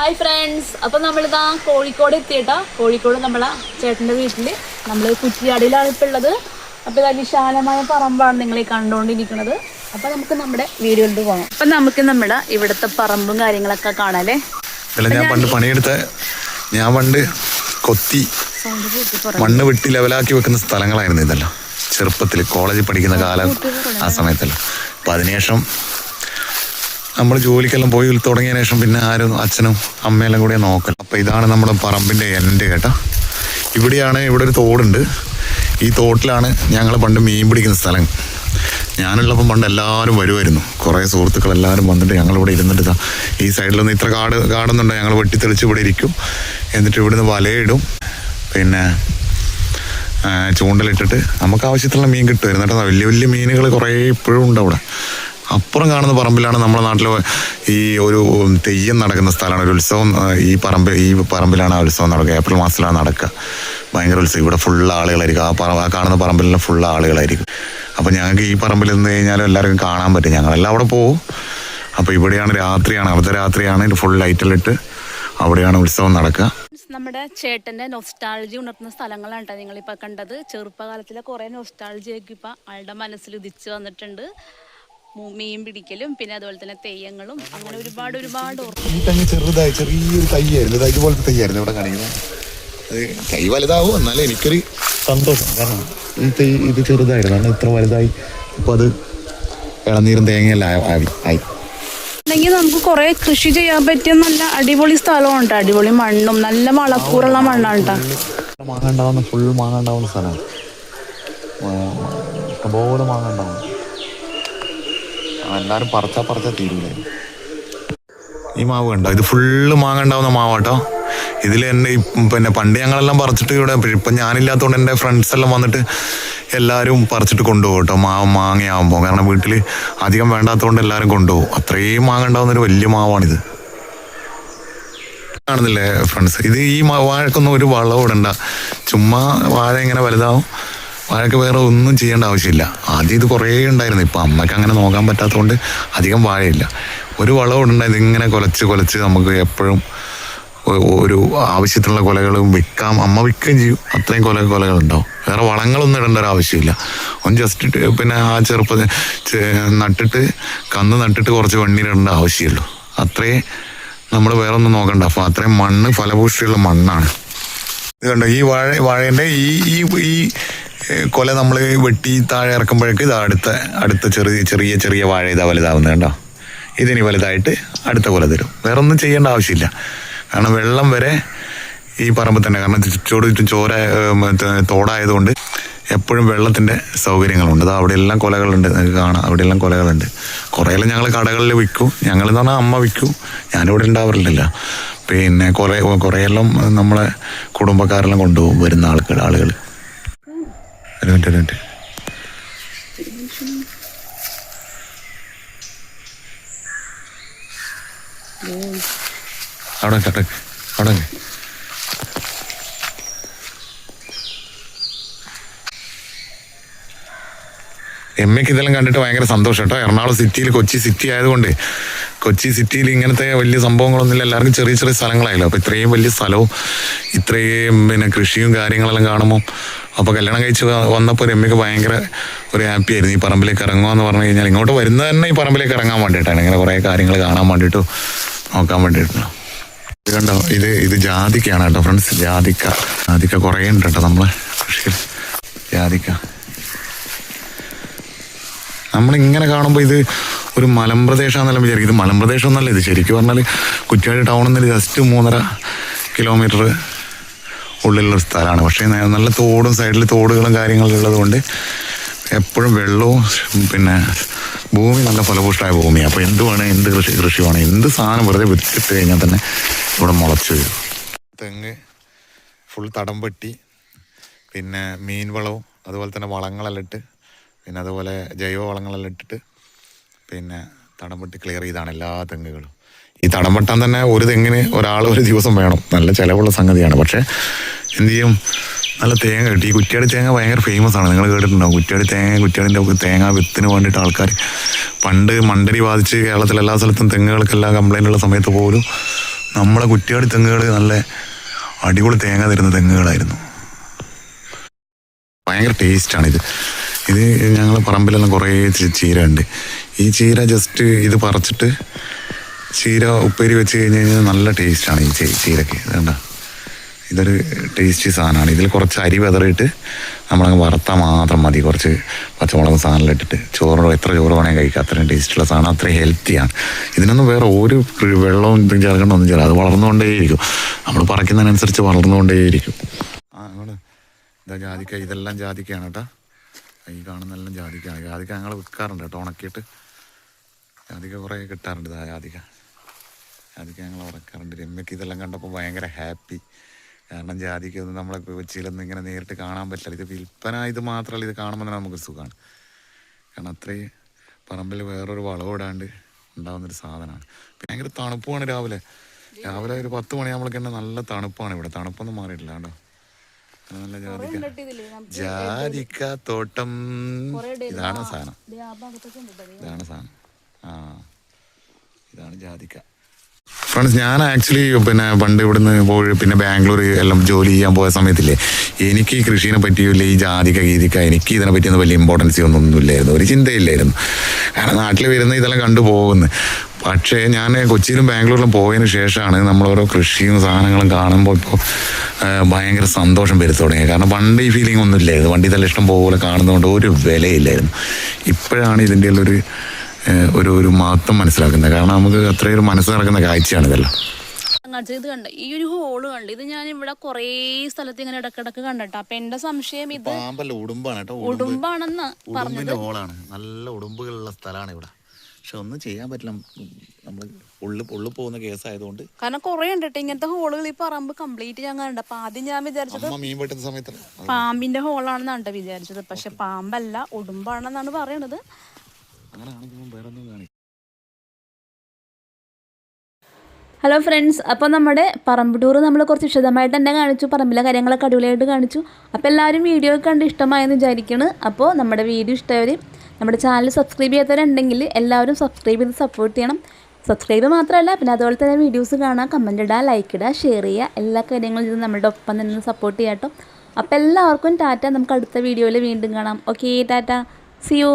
Hi friends അപ്പൊ നമ്മളിതാ കോഴിക്കോട് എത്തിയിട്ടാ. കോഴിക്കോട് നമ്മളെ ചേട്ടന്റെ വീട്ടിൽ നമ്മൾ കുറ്റിയാടിയിലാണ് ഇപ്പോൾ ഉള്ളത് അപ്പോൾ ഇതാ വിശാലമായ പറമ്പാണ് നിങ്ങളെ കണ്ടുകൊണ്ടിരിക്കുന്നത് അപ്പൊ നമുക്ക് നമ്മുടെ വീഡിയോയിലോട്ട് പോകാം അപ്പൊ നമുക്ക് നമ്മുടെ ഇവിടുത്തെ പറമ്പും കാര്യങ്ങളൊക്കെ കാണാല്ലേ? അല്ല ഞാൻ പണ്ട് പണിയെടുത്ത ഞാൻ പണ്ട് കൊത്തി മണ്ണ് വെട്ടി ലെവലാക്കി വെക്കുന്ന സ്ഥലങ്ങളായിരുന്നു ഇതെല്ലാം. ചെറുപ്പത്തിൽ കോളേജിൽ പഠിക്കുന്ന കാലം ആ സമയത്തല്ല. അപ്പം അതിനുശേഷം നമ്മൾ ജോലിക്കെല്ലാം പോയി തുടങ്ങിയ ശേഷം പിന്നെ ആരും അച്ഛനും അമ്മയെല്ലാം കൂടെ നോക്കൽ അപ്പം ഇതാണ് നമ്മുടെ പറമ്പിന്റെ എന്റെ കേട്ടോ. ഇവിടെയാണ് ഇവിടെ ഒരു തോടുണ്ട്. ഈ തോട്ടിലാണ് ഞങ്ങൾ പണ്ട് മീൻ പിടിക്കുന്ന സ്ഥലം. ഞാനുള്ളപ്പം പണ്ട് എല്ലാവരും വരുമായിരുന്നു കുറേ സുഹൃത്തുക്കൾ എല്ലാവരും വന്നിട്ട് ഞങ്ങളിവിടെ ഇരുന്നിട്ട് ഇതാ ഈ സൈഡിലൊന്നും ഇത്ര കാട് കാടുന്നുണ്ട്? ഞങ്ങൾ വെട്ടിത്തെളിച്ച് ഇവിടെ ഇരിക്കും. എന്നിട്ട് ഇവിടുന്ന് വലയിടും. പിന്നെ ചൂണ്ടലിട്ടിട്ട് നമുക്ക് ആവശ്യത്തിലുള്ള മീൻ കിട്ടുമായിരുന്നു കേട്ടോ വലിയ വലിയ മീനുകൾ കുറേ ഇപ്പോഴും ഉണ്ട് അവിടെ. അപ്പുറം കാണുന്ന പറമ്പിലാണ് നമ്മുടെ നാട്ടിൽ ഈ ഒരു തെയ്യം നടക്കുന്ന സ്ഥലമാണ്. ഒരു ഉത്സവം ഈ പറമ്പ് ഈ പറമ്പിലാണ് ആ ഉത്സവം നടക്കുക. ഏപ്രിൽ മാസത്തിലാണ് നടക്കുക. ഭയങ്കര ഉത്സവം. ഇവിടെ ഫുള്ള് ആളുകളായിരിക്കും. ആ പറ ആ കാണുന്ന പറമ്പിലെല്ലാം ഫുള്ള് ആളുകളായിരിക്കും. അപ്പോൾ ഞങ്ങൾക്ക് ഈ പറമ്പിൽ നിന്ന് കഴിഞ്ഞാലും എല്ലാവർക്കും കാണാൻ പറ്റും. ഞങ്ങളെല്ലാം അവിടെ പോകും. അപ്പോൾ ഇവിടെയാണ് രാത്രിയാണ്. അർദ്ധരാത്രിയാണ് ഫുൾ ലൈറ്റിലിട്ട് അവിടെയാണ് ഉത്സവം നടക്കുക. നമ്മുടെ ചേട്ടന്റെ നൊസ്റ്റാളജി ഉണർത്തുന്ന സ്ഥലങ്ങളാണ് കേട്ടോ നിങ്ങളിപ്പോൾ കണ്ടത്. ചെറുപ്പകാലത്തിലെ കുറേ നൊസ്റ്റാളജിയൊക്കെ ഇപ്പോൾ ആളുടെ മനസ്സിൽ ഉദിച്ച് വന്നിട്ടുണ്ട്. മീൻ പിടിക്കലും പിന്നെ അതുപോലെ തന്നെ തെയ്യങ്ങളും അങ്ങനെ ഒരുപാട് ഒരുപാട് ഓർമ്മ ഈ തെങ്ങ് ചെറുതായി ചെറിയൊരു തയ്യായിരുന്നു ഇത് ഇതുപോലത്തെ തയ്യായിരുന്നു ഇവിടെ കാണിക്കുന്നത്. അത് കൈ വലുതാവും എന്നാലും എനിക്കൊരു സന്തോഷം. കാരണം ഈ തൈ ഇത് ചെറുതായിരുന്നു. കാരണം ഇത്ര വലുതായി ഇപ്പൊ അത് ഇളനീരും തേങ്ങയെല്ലാം ആയി- ആയി അല്ലെങ്കിൽ നമുക്ക് കുറെ കൃഷി ചെയ്യാൻ പറ്റിയ നല്ല അടിപൊളി സ്ഥലമാണ് കേട്ടോ അടിപൊളി മണ്ണും നല്ല വളക്കൂറുള്ള മണ്ണാണ് കേട്ടോ മാങ്ങ ഉണ്ടാവുന്ന ഫുൾ മാങ്ങ ഉണ്ടാവുന്ന സ്ഥലമാണ്. ഇഷ്ടംപോലെ മാങ്ങ ഉണ്ടാവും. എല്ലാരും പറച്ചാ പറിച്ചാ തീരൂല. ഈ മാവ് കണ്ടോ? ഇത് ഫുള്ള് മാങ്ങ ഉണ്ടാവുന്ന മാവാട്ടോ. ഇതിൽ എന്നെ പിന്നെ പണ്ട് ഞങ്ങളെല്ലാം പറിച്ചിട്ട് ഇവിടെ ഇപ്പം ഞാനില്ലാത്തതുകൊണ്ട് എന്റെ ഫ്രണ്ട്സ് എല്ലാം വന്നിട്ട് എല്ലാവരും പറിച്ചിട്ട് കൊണ്ടുപോകും കേട്ടോ മാവ് മാങ്ങയാകുമ്പോൾ കാരണം വീട്ടിൽ അധികം വേണ്ടാത്തതുകൊണ്ട് എല്ലാവരും കൊണ്ടുപോകും. അത്രയും മാങ്ങ ഉണ്ടാവുന്ന ഒരു വലിയ മാവാണിത്. കാണുന്നില്ലേ ഫ്രണ്ട്സ് ഇത് ഈ വാഴക്കൊന്നും ഒരു വളവും ഇടണ്ട. ചുമ്മാ വാഴ ഇങ്ങനെ വലുതാവും. വാഴയ്ക്ക് വേറെ ഒന്നും ചെയ്യേണ്ട ആവശ്യമില്ല. ആദ്യം ഇത് കുറേ ഉണ്ടായിരുന്നു. ഇപ്പം അമ്മയ്ക്ക് അങ്ങനെ നോക്കാൻ പറ്റാത്തതുകൊണ്ട് അധികം വാഴയില്ല. ഒരു വളം ഉണ്ടായത് ഇങ്ങനെ കുലച്ച് കുലച്ച് നമുക്ക് എപ്പോഴും ഒരു ആവശ്യത്തിനുള്ള കൊലകളും വിൽക്കാം. അമ്മ വിൽക്കുകയും ചെയ്യും. അത്രയും കൊല കൊലകളുണ്ടാവും. വേറെ വളങ്ങളൊന്നും ഇടേണ്ട ഒരു ആവശ്യമില്ല. ഒന്ന് ജസ്റ്റ് പിന്നെ ആ ചെറുപ്പ നട്ടിട്ട് കന്ന് നട്ടിട്ട് കുറച്ച് വെണ്ണീരിടേണ്ട ആവശ്യമുള്ളൂ അത്രേ നമ്മൾ വേറെ ഒന്നും നോക്കണ്ട. അപ്പം അത്രയും മണ്ണ് ഫലഭൂഷ്ടിയുള്ള മണ്ണാണ്. ഇത് ഈ വാഴ വാഴേന്റെ ഈ ഈ കൊല നമ്മൾ വെട്ടി താഴെ ഇറക്കുമ്പോഴേക്ക് ഇത് അടുത്ത അടുത്ത ചെറിയ ചെറിയ ചെറിയ വാഴ ഇതാ വലുതാവുന്നത് കണ്ടോ? ഇതിനി വലുതായിട്ട് അടുത്ത കൊല തരും. വേറെ ഒന്നും ചെയ്യേണ്ട ആവശ്യമില്ല. കാരണം വെള്ളം വരെ ഈ പറമ്പിൽ തന്നെ. കാരണം ചുറ്റോട് ചുറ്റും ചോര തോടായതുകൊണ്ട് എപ്പോഴും വെള്ളത്തിന്റെ സൗകര്യങ്ങളുണ്ട്. അത് അവിടെ എല്ലാം കൊലകളുണ്ട്. നിങ്ങൾക്ക് കാണാം. അവിടെ എല്ലാം കൊലകളുണ്ട്. കുറേയെല്ലാം ഞങ്ങൾ കടകളിൽ വിൽക്കും. ഞങ്ങൾ എന്ന് പറഞ്ഞാൽ അമ്മ വിൽക്കും. ഞാനിവിടെ ഉണ്ടാവാറില്ലല്ലോ. പിന്നെ കുറേ കുറേയെല്ലാം നമ്മളെ കുടുംബക്കാരെല്ലാം കൊണ്ടുപോകും. വരുന്ന ആൾക്കാർ ആളുകൾ ഒരു മിനിറ്റ് ഒരു മിനിറ്റ് അവിടെ അവിടെ നിക്ക്. എമ്മയ്ക്ക് ഇതെല്ലാം കണ്ടിട്ട് ഭയങ്കര സന്തോഷം കേട്ടോ. എറണാകുളം സിറ്റിയിൽ കൊച്ചി സിറ്റി ആയതുകൊണ്ട്. കൊച്ചി സിറ്റിയിൽ ഇങ്ങനത്തെ വലിയ സംഭവങ്ങളൊന്നുമില്ല. എല്ലാവർക്കും ചെറിയ ചെറിയ സ്ഥലങ്ങളായല്ലോ. അപ്പോൾ ഇത്രയും വലിയ സ്ഥലവും ഇത്രയും പിന്നെ കൃഷിയും കാര്യങ്ങളെല്ലാം കാണുമ്പോൾ അപ്പോൾ കല്യാണം കഴിച്ച് വന്നപ്പോൾ ഒരു എമ്മയ്ക്ക് ഭയങ്കര ഒരു ഹാപ്പി ആയിരുന്നു. ഈ പറമ്പിലേക്ക് ഇറങ്ങുക എന്ന് പറഞ്ഞു കഴിഞ്ഞാൽ ഇങ്ങോട്ട് വരുന്നത് തന്നെ ഈ പറമ്പിലേക്ക് ഇറങ്ങാൻ വേണ്ടിയിട്ടാണ്. ഇങ്ങനെ കുറേ കാര്യങ്ങൾ കാണാൻ വേണ്ടിയിട്ടും നോക്കാൻ വേണ്ടിയിട്ടുള്ള ഇത് കണ്ടോ? ഇത് ഇത് ജാതിക്കയാണ് കേട്ടോ ഫ്രണ്ട്സ് ജാതിക്ക. ജാതിക്ക കുറേ ഉണ്ട് കേട്ടോ നമ്മളെ കൃഷിയിൽ. ജാതിക്ക. നമ്മളിങ്ങനെ കാണുമ്പോൾ ഇത് ഒരു മലമ്പ്രദേശമാണെന്നെല്ലാം വിചാരിക്കും ഇത് മലമ്പ്രദേശം ഒന്നല്ല ഇത് ശരിക്കും പറഞ്ഞാൽ കുറ്റ്യാടി ടൗണിൽ നിന്ന് ജസ്റ്റ് മൂന്നര കിലോമീറ്റർ ഉള്ളിലുള്ള സ്ഥലമാണ്. പക്ഷേ നല്ല തോടും സൈഡിൽ തോടുകളും കാര്യങ്ങളും ഉള്ളതുകൊണ്ട് എപ്പോഴും വെള്ളവും പിന്നെ ഭൂമി നല്ല ഫലഭൂഷ്ടമായ ഭൂമിയാണ് അപ്പോൾ വേണേ എന്ത് കൃഷി കൃഷി വേണം എന്ത് സാധനം വെറുതെ വിത്തിട്ട് കഴിഞ്ഞാൽ തന്നെ ഇവിടെ മുളച്ച് വരും. തെങ്ങ് ഫുൾ തടം വെട്ടി പിന്നെ മീൻ വളവും അതുപോലെ തന്നെ വളങ്ങളെല്ലാം ഇട്ട് പിന്നെ അതുപോലെ ജൈവ വളങ്ങളെല്ലാം ഇട്ടിട്ട് പിന്നെ തടം ക്ലിയർ ചെയ്താണ് എല്ലാ തെങ്ങുകളും. ഈ തടം വെട്ടാൻ തന്നെ ഒരു തെങ്ങിന് ഒരാൾ ഒരു ദിവസം വേണം. നല്ല ചിലവുള്ള സംഗതിയാണ്. പക്ഷേ എന്ത് ചെയ്യും? നല്ല തേങ്ങ കിട്ടി. ഈ കുറ്റിയാടി തേങ്ങ ഭയങ്കര ഫേമസ് ആണ്. നിങ്ങൾ കേട്ടിട്ടുണ്ടാവും. കുറ്റിയാടി തേങ്ങ കുറ്റിയാടിന്റെ തേങ്ങ വിത്തിന് വേണ്ടിയിട്ട് ആൾക്കാർ പണ്ട് മണ്ടരി ബാധിച്ച് കേരളത്തിലെ എല്ലാ സ്ഥലത്തും തെങ്ങുകൾക്കെല്ലാം കംപ്ലൈന്റ് ഉള്ള സമയത്ത് പോലും നമ്മളെ കുറ്റിയാടി തെങ്ങുകൾ നല്ല അടിപൊളി തേങ്ങ തരുന്ന തെങ്ങുകളായിരുന്നു. ഭയങ്കര ടേസ്റ്റാണ് ഇത് ഞങ്ങളെ പറമ്പിലെല്ലാം കുറേ ചീര ഉണ്ട് ഈ ചീര ജസ്റ്റ് ഇത് പറിച്ചിട്ട് ചീര ഉപ്പേരി വെച്ച് കഴിഞ്ഞ് കഴിഞ്ഞാൽ നല്ല ടേസ്റ്റാണ് ഈ ചീരക്ക്. വേണ്ട ഇതൊരു ടേസ്റ്റി സാധനമാണ്. ഇതിൽ കുറച്ച് അരി വെതറിയിട്ട് നമ്മളങ്ങ് വറുത്താൽ മാത്രം മതി. കുറച്ച് പച്ചമുളക് സാധനം ഇട്ടിട്ട്. ചോറോ എത്ര ചോറ് വേണമെങ്കിൽ കഴിക്കാം. അത്രയും ടേസ്റ്റുള്ള സാധനം അത്രയും ഹെൽത്തിയാണ് ഇതിനൊന്നും വേറെ ഒരു വെള്ളവും ഇതും ചേർക്കണ്ടൊന്നും ചേർക്കാം അത് വളർന്നുകൊണ്ടേയിരിക്കും. നമ്മൾ പറിക്കുന്നതിനനുസരിച്ച് വളർന്നുകൊണ്ടേയിരിക്കും. ആ ഇതാ ജാതിക്ക. ഇതെല്ലാം ജാതിക്കയാണ് കേട്ടോ. ഈ കാണുന്നെല്ലാം ജാതിക്കാണ് ജാതിക്ക ഞങ്ങൾ വിൽക്കാറുണ്ട് കേട്ടോ ഉണക്കിയിട്ട്. ജാതിക്ക കുറേ കിട്ടാറുണ്ട് ജാതിക്ക. ജാതിക്ക ഞങ്ങൾ ഉറക്കാറുണ്ട് രമ്യക്ക് ഇതെല്ലാം കണ്ടപ്പോൾ ഭയങ്കര ഹാപ്പി. കാരണം ജാതിക്ക ഒന്നും നമ്മളെ കൊച്ചിയിലൊന്നും ഇങ്ങനെ നേരിട്ട് കാണാൻ പറ്റില്ല. ഇത് വിൽപ്പന ഇത് മാത്രമല്ല ഇത് കാണുമ്പോൾ തന്നെ നമുക്ക് സുഖമാണ് കാരണം അത്രയും പറമ്പിൽ വേറൊരു വളവിടാണ്ട് ഉണ്ടാകുന്നൊരു സാധനമാണ്. ഭയങ്കര തണുപ്പുമാണ് രാവിലെ. രാവിലെ ഒരു പത്ത് മണിയാകുമ്പോഴേക്ക് തന്നെ നല്ല തണുപ്പാണ് ഇവിടെ. തണുപ്പൊന്നും മാറിയിട്ടില്ല കേട്ടോ. നല്ല ജാതിക്ക. ജാതിക്ക തോട്ടം ഇതാണ് സാധനം. ഇതാണ് സാധനം. ആ ഇതാണ് ജാതിക്ക. ഫ്രണ്ട്സ് ഞാൻ ആക്ച്വലി പിന്നെ പണ്ട് ഇവിടുന്ന് പോയി പിന്നെ ബാംഗ്ലൂർ എല്ലാം ജോലി ചെയ്യാൻ പോയ സമയത്തില്ലേ എനിക്ക് ഈ കൃഷിനെ പറ്റിയില്ല ഈ ജാതിക്ക ഗീതിക്ക എനിക്ക് ഇതിനെ പറ്റിയൊന്നും വലിയ ഇമ്പോർട്ടൻസ് ഒന്നും ഇല്ലായിരുന്നു ഒരു ചിന്തയില്ലായിരുന്നു. കാരണം നാട്ടിൽ വരുന്ന ഇതെല്ലാം കണ്ടു പോകുന്നു. പക്ഷേ ഞാൻ കൊച്ചിയിലും ബാംഗ്ലൂരിലും പോയതിന് ശേഷമാണ് നമ്മൾ ഓരോ കൃഷിയും സാധനങ്ങളും കാണുമ്പോൾ ഇപ്പോൾ ഭയങ്കര സന്തോഷം വരുത്തു തുടങ്ങിയത്. കാരണം പണ്ട് ഈ ഫീലിംഗ് ഒന്നും ഇല്ലായിരുന്നു. വണ്ടി തല്ല ഇഷ്ടം പോലെ കാണുന്നതുകൊണ്ട് ഒരു വിലയില്ലായിരുന്നു. ഇപ്പോഴാണ് ഇതിന്റെ ഒരു ഒരു ഒരു മഹത്വം മനസ്സിലാക്കുന്നത്. കാരണം നമുക്ക് അത്രയും ഒരു മനസ്സ് നടക്കുന്ന കാഴ്ചയാണ് ഇതെല്ലാം. ഇത് കണ്ട ഈ ഒരു ഹോൾ കണ്ട് ഇത് ഞാൻ ഇവിടെ കുറേ സ്ഥലത്ത് ഇങ്ങനെ ഇടക്കിടക്ക് കണ്ടട്ടോ. അപ്പൊ എന്റെ സംശയം ഇത് ഉടുമ്പാണ് ഉടുമ്പാണെന്ന് പറഞ്ഞത്. ഹോളാണ് നല്ല ഉടുമ്പുകളുള്ള സ്ഥലമാണ് ഇവിടെ. പക്ഷെ ഒന്നും ചെയ്യാൻ പറ്റില്ല. നമ്മൾ ഉള്ളു ഉള്ളു പോകുന്ന കേസായതുകൊണ്ട് കാരണം കുറെ ഉണ്ട് ഇങ്ങനത്തെ ഹോളുകൾ ഈ പറമ്പ് കംപ്ലീറ്റ് ഞാൻ കണ്ട അപ്പൊ ആദ്യം ഞാൻ വിചാരിച്ചത് അമ്മ മീൻ വെട്ടുന്ന സമയത്ത്. പാമ്പിന്റെ ഹോളാണെന്നാണ് ട്ടോ വിചാരിച്ചത്. പക്ഷെ പാമ്പല്ല ഉടുമ്പാണെന്നാണ് പറയണത്. അങ്ങനെ കാണിക്കുമ്പോൾ വേറെ ഒന്നും കാണിക്കും ഹലോ ഫ്രണ്ട്സ് അപ്പോൾ നമ്മുടെ പറമ്പ് ടൂർ നമ്മൾ കുറച്ച് വിശദമായിട്ട് തന്നെ കാണിച്ചു. പറമ്പിലെ കാര്യങ്ങളൊക്കെ അടിപൊളിയായിട്ട് കാണിച്ചു. അപ്പോൾ എല്ലാവരും വീഡിയോ കണ്ട് ഇഷ്ടമായെന്ന് വിചാരിക്കുന്നു അപ്പോൾ നമ്മുടെ വീഡിയോ ഇഷ്ടമായവർ നമ്മുടെ ചാനൽ സബ്സ്ക്രൈബ് ചെയ്യാത്തവരുണ്ടെങ്കിൽ എല്ലാവരും സബ്സ്ക്രൈബ് ചെയ്ത് സപ്പോർട്ട് ചെയ്യണം. സബ്സ്ക്രൈബ് മാത്രമല്ല പിന്നെ അതുപോലെ തന്നെ വീഡിയോസ് കാണാൻ കമന്റ് ഇടുക ലൈക്ക് ഇടുക ഷെയർ ചെയ്യുക. എല്ലാ കാര്യങ്ങളും ഇത് നമ്മുടെ ഒപ്പം നിന്ന് സപ്പോർട്ട് ചെയ്യാം കേട്ടോ അപ്പോൾ എല്ലാവർക്കും ടാറ്റ. നമുക്ക് അടുത്ത വീഡിയോയിൽ വീണ്ടും കാണാം. ഓക്കെ ടാറ്റ. C U